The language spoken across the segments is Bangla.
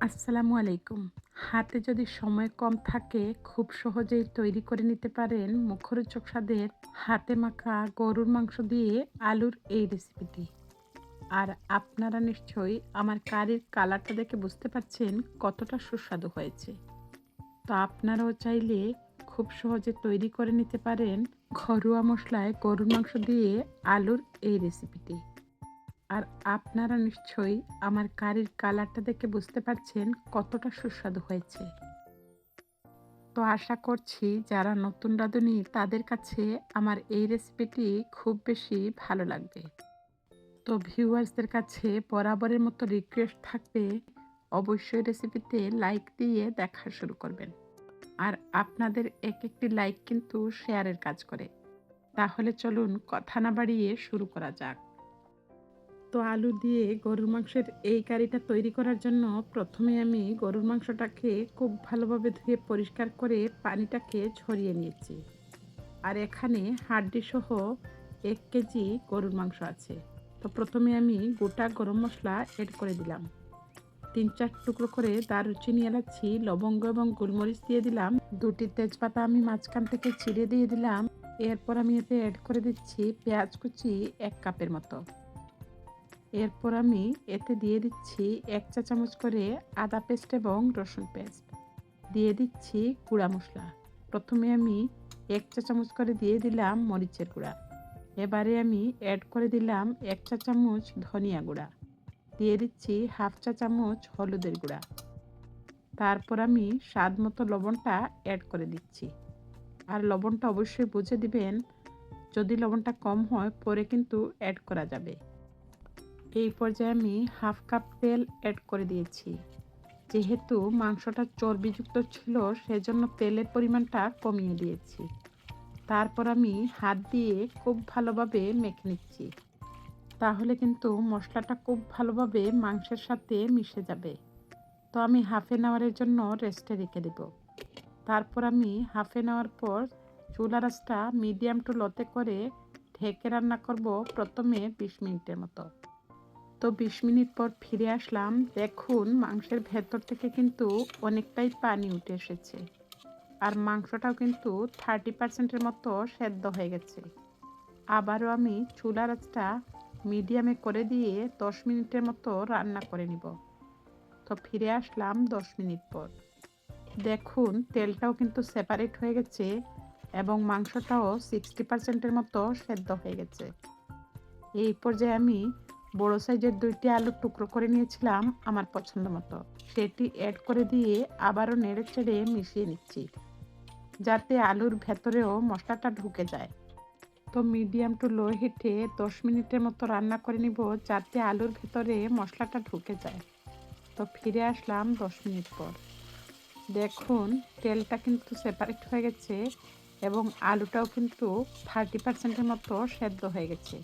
আসসালামু আলাইকুম। হাতে যদি সময় কম থাকে, খুব সহজেই তৈরি করে নিতে পারেন মুখরোচক স্বাদের হাতে মাখা গরুর মাংস দিয়ে আলুর এই রেসিপিটি। আর আপনারা নিশ্চয়ই আমার কারির কালারটা দেখে বুঝতে পারছেন কতটা সুস্বাদু হয়েছে। তো আপনারাও চাইলে খুব সহজে তৈরি করে নিতে পারেন ঘরোয়া মশলায় গরুর মাংস দিয়ে আলুর এই রেসিপিটি। আর আপনারা নিশ্চয়ই আমার কারির কালারটা দেখে বুঝতে পারছেন কতটা সুস্বাদু হয়েছে। তো আশা করছি যারা নতুন রাঁধুনি, তাদের কাছে আমার এই রেসিপিটি খুব বেশি ভালো লাগবে। তো ভিউয়ার্সদের কাছে বরাবরের মতো রিকোয়েস্ট থাকবে, অবশ্যই রেসিপিতে লাইক দিয়ে দেখা শুরু করবেন। আর আপনাদের এক একটি লাইক কিন্তু শেয়ারের কাজ করে। তাহলে চলুন কথা না বাড়িয়ে শুরু করা যাক। তো আলু দিয়ে গরুর মাংসের এই কারিটা তৈরি করার জন্য প্রথমে আমি গরুর মাংসটাকে খুব ভালোভাবে ধুয়ে পরিষ্কার করে পানিটাকে ছড়িয়ে নিয়েছি। আর এখানে হাড্ডি সহ এক কেজি গরুর মাংস আছে। তো প্রথমে আমি গোটা গরম মশলা এড করে দিলাম। তিন চার টুকরো করে দারুচিনি এলাচি, লবঙ্গ এবং গোলমরিচ দিয়ে দিলাম। দুটি তেজপাতা আমি মাঝখান থেকে ছিঁড়ে দিয়ে দিলাম। এরপর আমি এতে অ্যাড করে দিচ্ছি পেঁয়াজ কুচি এক কাপের মতো। এরপর আমি এতে দিয়ে দিচ্ছি এক চা চামচ করে আদা পেস্ট এবং রসুন পেস্ট। দিয়ে দিচ্ছি গুঁড়া মশলা। প্রথমে আমি এক চা চামচ করে দিয়ে দিলাম মরিচের গুঁড়া। এবারে আমি অ্যাড করে দিলাম এক চা চামচ ধনিয়া গুঁড়া। দিয়ে দিচ্ছি হাফ চা চামচ হলুদের গুঁড়া। তারপর আমি স্বাদ মতো লবণটা অ্যাড করে দিচ্ছি। আর লবণটা অবশ্যই বুঝে দিবেন, যদি লবণটা কম হয় পরে কিন্তু অ্যাড করা যাবে। এই পর্যায়ে আমি হাফ কাপ তেল অ্যাড করে দিয়েছি। যেহেতু মাংসটা চর্বিযুক্ত ছিল, সেজন্য তেলের পরিমাণটা কমিয়ে দিয়েছি। তারপর আমি হাত দিয়ে খুব ভালোভাবে মেখে নিচ্ছি। তাহলে কিন্তু মশলাটা খুব ভালোভাবে মাংসের সাথে মিশে যাবে। তো আমি হাফ এন আওয়ারের জন্য রেস্টে রেখে দেব। তারপর আমি হাফ এন আওয়ার পর চুলা রাসটা মিডিয়াম টু লতে করে ঢেকে রান্না করব প্রথমে বিশ মিনিটের মতো। তো বিশ মিনিট পর ফিরে আসলাম। দেখুন, মাংসের ভেতর থেকে কিন্তু অনেকটাই পানি উঠে এসেছে। আর মাংসটাও কিন্তু থার্টি পার্সেন্টের মতো সেদ্ধ হয়ে গেছে। আবারও আমি চুলার আঁচটা মিডিয়ামে করে দিয়ে দশ মিনিটের মতো রান্না করে নিব। তো ফিরে আসলাম দশ মিনিট পর। দেখুন, তেলটাও কিন্তু সেপারেট হয়ে গেছে এবং মাংসটাও সিক্সটি পার্সেন্টের মতো সেদ্ধ হয়ে গেছে। এই পর্যায়ে আমি বড় সাইজের দুইটি আলুর টুকরো করে নিয়েছিলাম আমার পছন্দ মতো। সেটি অ্যাড করে দিয়ে আবারও নেড়ে চেড়ে মিশিয়ে নিচ্ছি, যাতে আলুর ভেতরেও মশলাটা ঢুকে যায়। তো মিডিয়াম টু লো হিটে দশ মিনিটের মতো রান্না করে নিব, যাতে আলুর ভেতরে মশলাটা ঢুকে যায়। তো ফিরে আসলাম দশ মিনিট পর। দেখুন, তেলটা কিন্তু সেপারেট হয়ে গেছে এবং আলুটাও কিন্তু থার্টি পার্সেন্টের মতো সেদ্ধ হয়ে গেছে।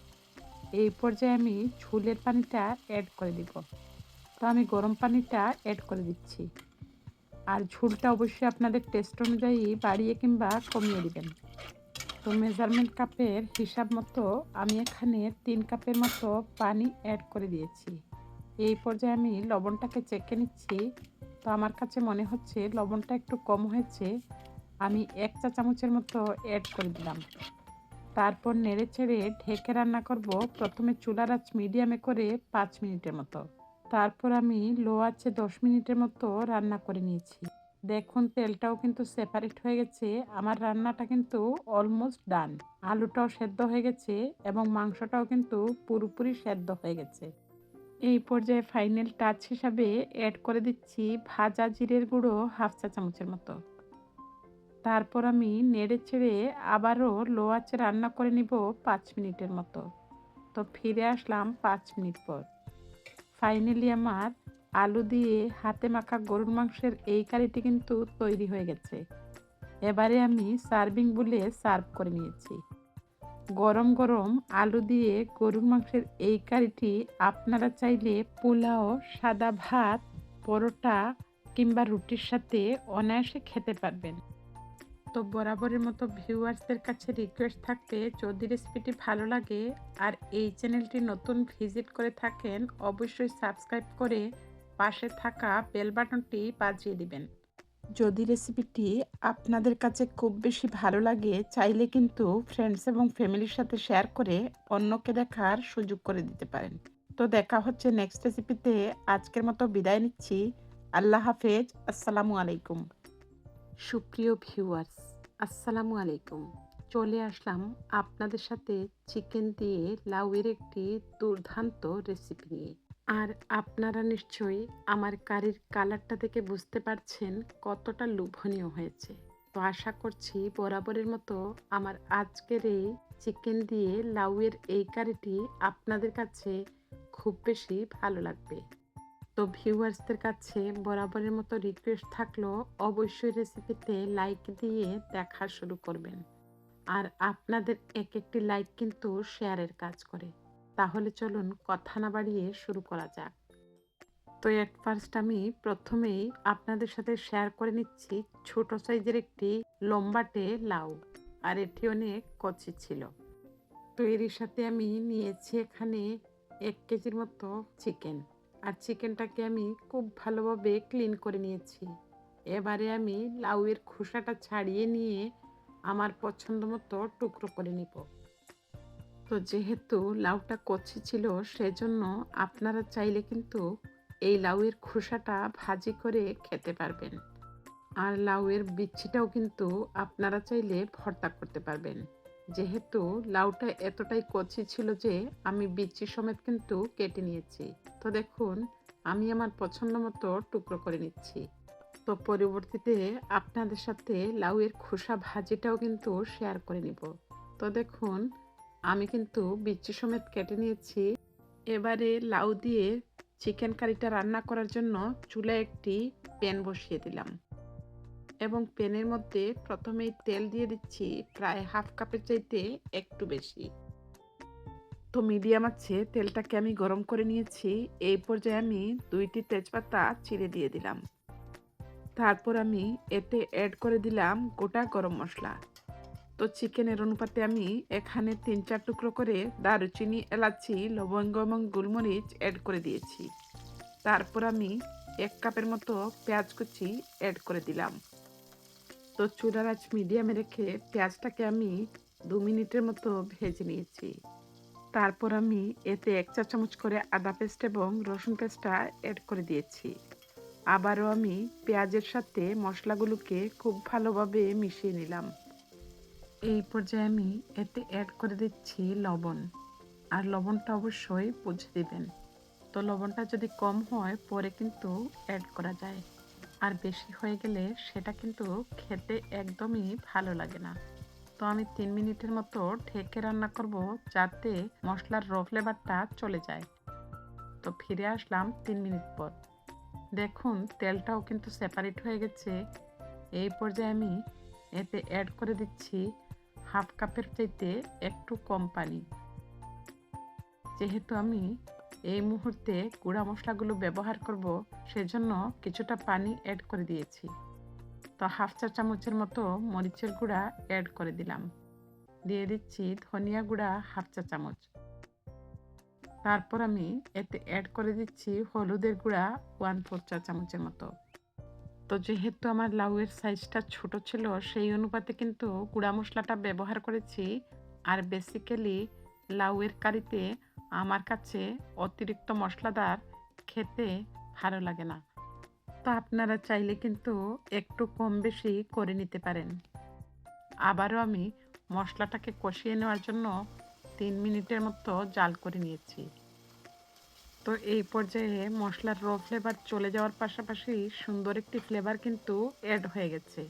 এই পর্যায়ে আমি ঝুলের পানিটা অ্যাড করে দিব। তো আমি গরম পানিটা অ্যাড করে দিচ্ছি। আর ঝুলটা অবশ্যই আপনাদের টেস্ট অনুযায়ী বাড়িয়ে কিংবা কমিয়ে দিবেন। তো মেজারমেন্ট কাপের হিসাব মতো আমি এখানে তিন কাপের মতো পানি অ্যাড করে দিয়েছি। এই পর্যায়ে আমি লবণটাকে চেকে নিচ্ছি। তো আমার কাছে মনে হচ্ছে লবণটা একটু কম হয়েছে। আমি এক চা চামচের মতো অ্যাড করে দিলাম। তারপর নেড়ে ছেড়ে ঢেকে রান্না করব প্রথমে চুলার আঁচ মিডিয়ামে করে পাঁচ মিনিটের মতো। তারপর আমি লো আছে দশ মিনিটের মতো রান্না করে নিয়েছি। দেখুন, তেলটাও কিন্তু সেপারেট হয়ে গেছে। আমার রান্নাটা কিন্তু অলমোস্ট ডান আলুটাও সেদ্ধ হয়ে গেছে এবং মাংসটাও কিন্তু পুরোপুরি সেদ্ধ হয়ে গেছে। এই পর্যায়ে ফাইনাল টাচ হিসাবে অ্যাড করে দিচ্ছি ভাজা জিরের গুঁড়ো হাফ চা চামচের মতো। তারপর আমি নেড়ে ছেড়ে আবারও লো রান্না করে নিব পাঁচ মিনিটের মতো। তো ফিরে আসলাম পাঁচ মিনিট পর। ফাইনালি আমার আলু দিয়ে হাতে মাখা গরুর মাংসের এই কারিটি কিন্তু তৈরি হয়ে গেছে। এবারে আমি সার্ভিং বলে সার্ভ করে নিয়েছি। গরম গরম আলু দিয়ে গরুর মাংসের এই কারিটি আপনারা চাইলে পোলাও, সাদা ভাত, পরোটা কিংবা রুটির সাথে অনায়াসে খেতে পারবেন। তো বরাবরের মতো ভিউয়ার্সদের কাছে রিকোয়েস্ট থাকবে যদি রেসিপিটি ভালো লাগে আর এই চ্যানেলটি নতুন ভিজিট করে থাকেন, অবশ্যই সাবস্ক্রাইব করে পাশে থাকা বেল বাটনটি বাজিয়ে দিবেন। যদি রেসিপিটি আপনাদের কাছে খুব বেশি ভালো লাগে, চাইলে কিন্তু ফ্রেন্ডস এবং ফ্যামিলির সাথে শেয়ার করে অন্যকে দেখার সুযোগ করে দিতে পারেন। তো দেখা হচ্ছে নেক্সট রেসিপিতে আজকের মতো বিদায় নিচ্ছি। আল্লাহ হাফেজ। আসসালামু আলাইকুম। সুপ্রিয় ভিউয়ার্স, আসসালামু আলাইকুম। চলে আসলাম আপনাদের সাথে চিকেন দিয়ে লাউয়ের একটি দুর্দান্ত রেসিপি নিয়ে। আর আপনারা নিশ্চয়ই আমার কারির কালারটা থেকে বুঝতে পারছেন কতটা লোভনীয় হয়েছে। তো আশা করছি বরাবরের মতো আমার আজকের এই চিকেন দিয়ে লাউয়ের এই কারিটি আপনাদের কাছে খুব বেশি ভালো লাগবে। তো ভিউয়ার্সদের কাছে বরাবরের মতো রিকোয়েস্ট থাকল অবশ্যই রেসিপিতে লাইক দিয়ে দেখা শুরু করবেন। আর আপনাদের এক একটি লাইক কিন্তু শেয়ারের কাজ করে। তাহলে চলুন কথা না বাড়িয়ে শুরু করা যাক। তো এট ফার্স্ট আমি প্রথমেই আপনাদের সাথে শেয়ার করে নিচ্ছি ছোট সাইজের একটি লম্বাটে লাউ, আর এটি অনেক কচি ছিল। তো এর সাথে আমি নিয়েছি এখানে এক কেজির মতো চিকেন আর চিকেনটাকে আমি খুব ভালোভাবে ক্লিন করে নিয়েছি। এবারে আমি লাউয়ের খোসাটা ছাড়িয়ে নিয়ে আমার পছন্দ মতো টুকরো করে নিব। তো যেহেতু লাউটা কচি ছিল, সেজন্য আপনারা চাইলে কিন্তু এই লাউয়ের খোসাটা ভাজি করে খেতে পারবেন। আর লাউয়ের বিচ্ছিটাও কিন্তু আপনারা চাইলে ভর্তা করতে পারবেন। যেহেতু লাউটা এতটাই কচি ছিল যে আমি বিচি সমেত কিন্তু কেটে নিয়েছি। তো দেখুন, আমি আমার পছন্দ মতো টুকরো করে নিচ্ছি। তো পরবর্তীতে আপনাদের সাথে লাউয়ের খোসা ভাজিটাও কিন্তু শেয়ার করে নিব। তো দেখুন, আমি কিন্তু বিচি সমেত কেটে নিয়েছি। এবারে লাউ দিয়ে চিকেন কারিটা রান্না করার জন্য চুলায় একটি প্যান বসিয়ে দিলাম। এবং প্যানের মধ্যে প্রথমেই তেল দিয়ে দিচ্ছি প্রায় হাফ কাপের চাইতে একটু বেশি। তো মিডিয়াম আছে, তেলটাকে আমি গরম করে নিয়েছি। এই পর্যায়ে আমি দুইটি তেজপাতা চিড়ে দিয়ে দিলাম। তারপর আমি এতে অ্যাড করে দিলাম গোটা গরম মশলা। তো চিকেনের অনুপাতে আমি এখানে তিন চার টুকরো করে দারুচিনি, এলাচি, লবঙ্গ এবং গোলমরিচ অ্যাড করে দিয়েছি। তারপর আমি এক কাপের মতো পেঁয়াজ কুচি অ্যাড করে দিলাম। তো চুলার আঁচ মিডিয়ামে রেখে পেঁয়াজটাকে আমি দু মিনিটের মতো ভেজে নিয়েছি। তারপর আমি এতে এক চা চামচ করে আদা পেস্ট এবং রসুন পেস্টটা অ্যাড করে দিয়েছি। আবারও আমি পেঁয়াজের সাথে মশলাগুলোকে খুব ভালোভাবে মিশিয়ে নিলাম। এই পর্যায়ে আমি এতে অ্যাড করে দিচ্ছি লবণ। আর লবণটা অবশ্যই বুঝে দেবেন। তো লবণটা যদি কম হয়, পরে কিন্তু অ্যাড করা যায়। আর বেশি হয়ে গেলে সেটা কিন্তু খেতে একদমই ভালো লাগে না। তো আমি তিন মিনিটের মতো ঢেকে রান্না করব যাতে মশলার র ফ্লেভারটা চলে যায়। তো ফিরে আসলাম তিন মিনিট পর। দেখুন, তেলটাও কিন্তু সেপারেট হয়ে গেছে। এই পর্যায়ে আমি এতে অ্যাড করে দিচ্ছি হাফ কাপের চাইতে একটু কম পানি। যেহেতু আমি এই মুহূর্তে গুঁড়া মশলাগুলো ব্যবহার করব, সেজন্য কিছুটা পানি অ্যাড করে দিয়েছি। তো হাফ চা চামচের মতো মরিচের গুঁড়া অ্যাড করে দিলাম। দিয়ে দিচ্ছি ধনিয়া গুঁড়া হাফ চা চামচ। তারপর আমি এতে অ্যাড করে দিচ্ছি হলুদের গুঁড়া ওয়ান ফোর চা চামচের মতো। তো যেহেতু আমার লাউয়ের সাইজটা ছোট ছিল, সেই অনুপাতে কিন্তু গুঁড়া মশলাটা ব্যবহার করেছি। আর বেসিক্যালি লাউয়ের কারিতে আমার কাছে অতিরিক্ত মশলাদার খেতে ভালো লাগে না। তো আপনারা চাইলে কিন্তু একটু কম বেশি করে নিতে পারেন। আবারও আমি মশলাটাকে কষিয়ে নেওয়ার জন্য তিন মিনিটের মতো জাল করে নিয়েছি। তো এই পর্যায়ে মশলার র ফ্লেভার চলে যাওয়ার পাশাপাশি সুন্দর একটি ফ্লেভার কিন্তু অ্যাড হয়ে গেছে।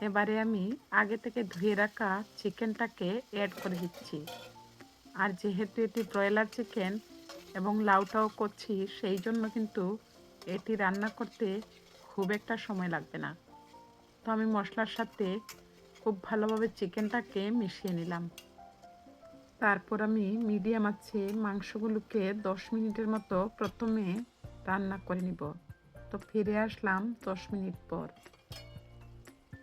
এবারে আমি আগে থেকে ধুয়ে রাখা চিকেনটাকে অ্যাড করে দিচ্ছি। আর যেহেতু এটি ব্রয়লার চিকেন এবং লাউটাও করছি সেই জন্য কিন্তু এটি রান্না করতে খুব একটা সময় লাগবে না। তো আমি মশলার সাথে খুব ভালোভাবে চিকেনটাকে মিশিয়ে নিলাম। তারপর আমি মিডিয়াম আছে মাংসগুলোকে দশ মিনিটের মতো প্রথমে রান্না করে নিব। তো ফিরে আসলাম দশ মিনিট পর।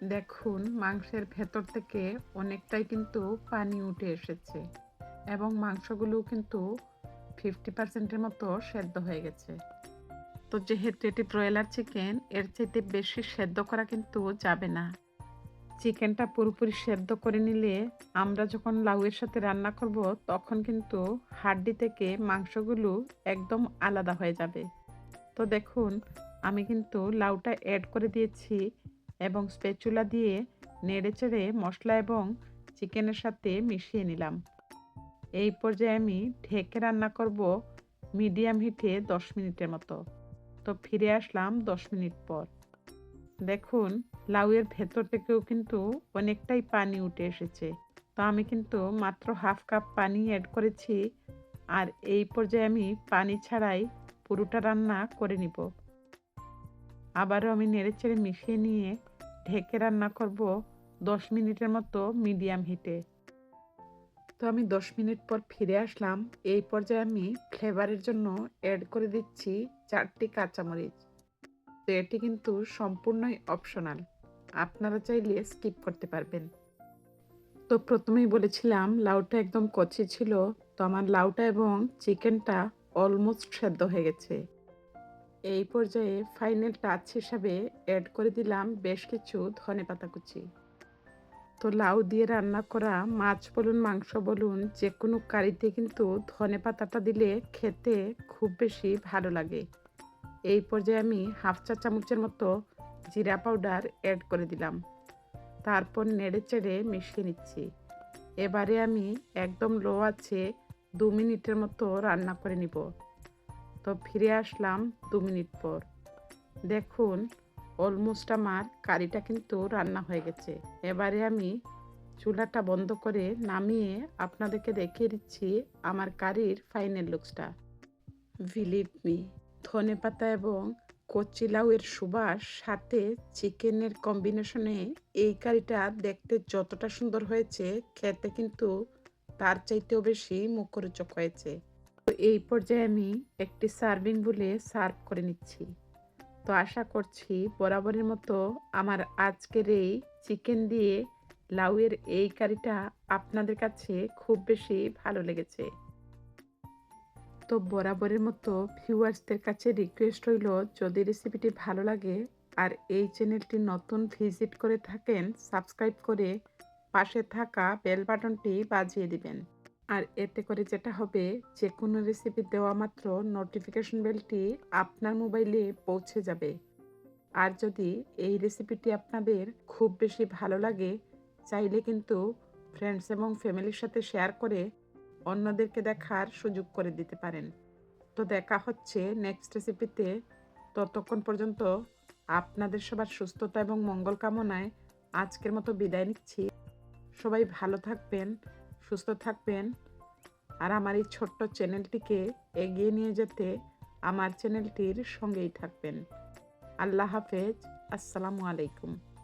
দেখুন, মাংসের ভেতর থেকে অনেকটাই কিন্তু পানি উঠে এসেছে। এবং মাংসগুলো কিন্তু ফিফটি পার্সেন্টের মতো সেদ্ধ হয়ে গেছে। তো যেহেতু এটি ব্রয়লার চিকেন এর চাইতে বেশি সেদ্ধ করা কিন্তু যাবে না। চিকেনটা পুরোপুরি সেদ্ধ করে নিলে আমরা যখন লাউয়ের সাথে রান্না করব, তখন কিন্তু হাড্ডি থেকে মাংসগুলো একদম আলাদা হয়ে যাবে। তো দেখুন, আমি কিন্তু লাউটা অ্যাড করে দিয়েছি এবং স্পেচুলা দিয়ে নেড়ে চেড়ে মশলা এবং চিকেনের সাথে মিশিয়ে নিলাম। এই পর্যায়ে আমি ঢেকে রান্না করব মিডিয়াম হিটে দশ মিনিটের মতো। তো ফিরে আসলাম দশ মিনিট পর। দেখুন, লাউয়ের ভেতর থেকেও কিন্তু অনেকটাই পানি উঠে এসেছে। তো আমি কিন্তু মাত্র হাফ কাপ পানি অ্যাড করেছি আর এই পর্যায়ে আমি পানি ছাড়াই পুরোটা রান্না করে নিব। আবারও আমি নেড়েচেড়ে মিশিয়ে নিয়ে ঢেকে রান্না করব দশ মিনিটের মতো মিডিয়াম হিটে। তো আমি দশ মিনিট পর ফিরে আসলাম। এই পর্যায়ে আমি ফ্লেভারের জন্য অ্যাড করে দিচ্ছি চারটি কাঁচামরিচ। তো এটি কিন্তু সম্পূর্ণই অপশনাল আপনারা চাইলে স্কিপ করতে পারবেন। তো প্রথমেই বলেছিলাম, লাউটা একদম কচি ছিল, তো আমার লাউটা এবং চিকেনটা অলমোস্ট সেদ্ধ হয়ে গেছে। এই পর্যায়ে ফাইনাল টাচ হিসাবে অ্যাড করে দিলাম বেশ কিছু ধনে পাতা কুচি। তো লাউ দিয়ে রান্না করা মাছ বলুন, মাংস বলুন, যে কোনো কারিতে কিন্তু ধনে পাতাটা দিলে খেতে খুব বেশি ভালো লাগে। এই পর্যায়ে আমি হাফ চা চামচের মতো জিরা পাউডার অ্যাড করে দিলাম। তারপর নেড়ে চেড়ে মিশিয়ে নিচ্ছি। এবারে আমি একদম লো আছে দু মিনিটের মতো রান্না করে নিব। তো ফিরে আসলাম দু মিনিট পর। দেখুন অলমোস্ট আমার কারিটা কিন্তু রান্না হয়ে গেছে। এবারে আমি চুলাটা বন্ধ করে নামিয়ে আপনাদেরকে দেখিয়ে দিচ্ছি আমার কারির ফাইনাল লুকসটা বিলিভ মি ধনে পাতা এবং কচি লাউয়ের সুবাস সাথে চিকেনের কম্বিনেশনে এই কারিটা দেখতে যতটা সুন্দর হয়েছে, খেতে কিন্তু তার চাইতেও বেশি মুখরোচক হয়েছে। তো এই পর্যায়ে আমি একটি সার্ভিং বলে সার্ভ করে নিচ্ছি। তো আশা করছি বরাবরের মতো আমার আজকের এই চিকেন দিয়ে লাউয়ের এই কারিটা আপনাদের কাছে খুব বেশি ভালো লেগেছে। তো বরাবরের মতো ভিউয়ার্সদের কাছে রিকোয়েস্ট রইল, যদি রেসিপিটি ভালো লাগে আর এই চ্যানেলটি নতুন ভিজিট করে থাকেন, সাবস্ক্রাইব করে পাশে থাকা বেল বাটনটি বাজিয়ে দিবেন। আর এতে করে যেটা হবে যে কোনো রেসিপি দেওয়া মাত্র নোটিফিকেশন বেলটি আপনার মোবাইলে পৌঁছে যাবে। আর যদি এই রেসিপিটি আপনাদের খুব বেশি ভালো লাগে, চাইলে কিন্তু ফ্রেন্ডস এবং ফ্যামিলির সাথে শেয়ার করে অন্যদেরকে দেখার সুযোগ করে দিতে পারেন। তো দেখা হচ্ছে নেক্সট রেসিপিতে ততক্ষণ পর্যন্ত আপনাদের সবার সুস্থতা এবং মঙ্গল কামনায় আজকের মতো বিদায় নিচ্ছি। সবাই ভালো থাকবেন সুস্থ থাকবেন। আর আমার এই ছোট্ট চ্যানেলটিকে এগিয়ে নিয়ে যেতে আমার চ্যানেলটির সঙ্গেই থাকবেন। আল্লাহ হাফেজ। আসসালামু আলাইকুম।